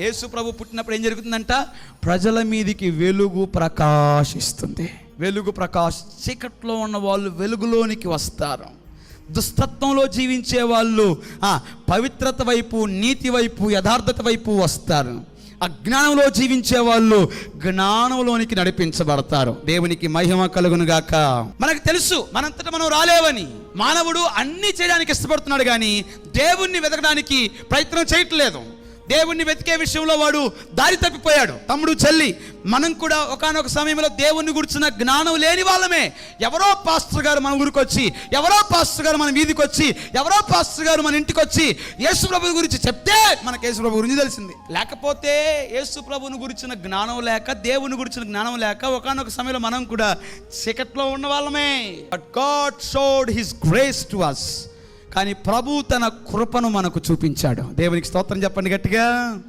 యేసు ప్రభు పుట్టినప్పుడు ఏం జరుగుతుందంట? ప్రజల మీదికి వెలుగు ప్రకాశిస్తుంది. వెలుగు ప్రకాశ చీకట్లో ఉన్న వాళ్ళు వెలుగులోనికి వస్తారు. దుస్తత్వంలో జీవించే వాళ్ళు పవిత్రత వైపు నీతి వైపు యథార్థత వైపు వస్తారు. అజ్ఞానంలో జీవించే వాళ్ళు జ్ఞానంలోనికి నడిపించబడతారు. దేవునికి మహిమ కలుగును గాక మనకు తెలుసు మనంతట మనం రాలేవని. మానవుడు అన్ని చేయడానికి ఇష్టపడుతున్నాడు కానీ దేవుణ్ణి వెతకడానికి ప్రయత్నం చేయట్లేదు. దేవుణ్ణి వెతికే విషయంలో వాడు దారి తప్పిపోయాడు. తమ్ముడు చెల్లి మనం కూడా ఒకానొక సమయంలో దేవుణ్ణి గురించిన జ్ఞానం లేని వాళ్ళమే. ఎవరో పాస్టర్ గారు మన ఊరికి వచ్చి ఎవరో పాస్టర్ గారు మన వీధికి వచ్చి ఎవరో పాస్టర్ గారు మన ఇంటికి వచ్చి యేసు ప్రభు గురించి చెప్తే మనకు యేసు ప్రభు గురించి తెలిసింది. లేకపోతే యేసు ప్రభుని గురించిన జ్ఞానం లేక దేవుని గురించిన జ్ఞానం లేక ఒకానొక సమయంలో మనం కూడా చీకట్లో ఉన్న వాళ్ళమే. But God showed his grace to us కానీ ప్రభు తన కృపను మనకు చూపించాడు. దేవునికి స్తోత్రం చెప్పండి గట్టిగా.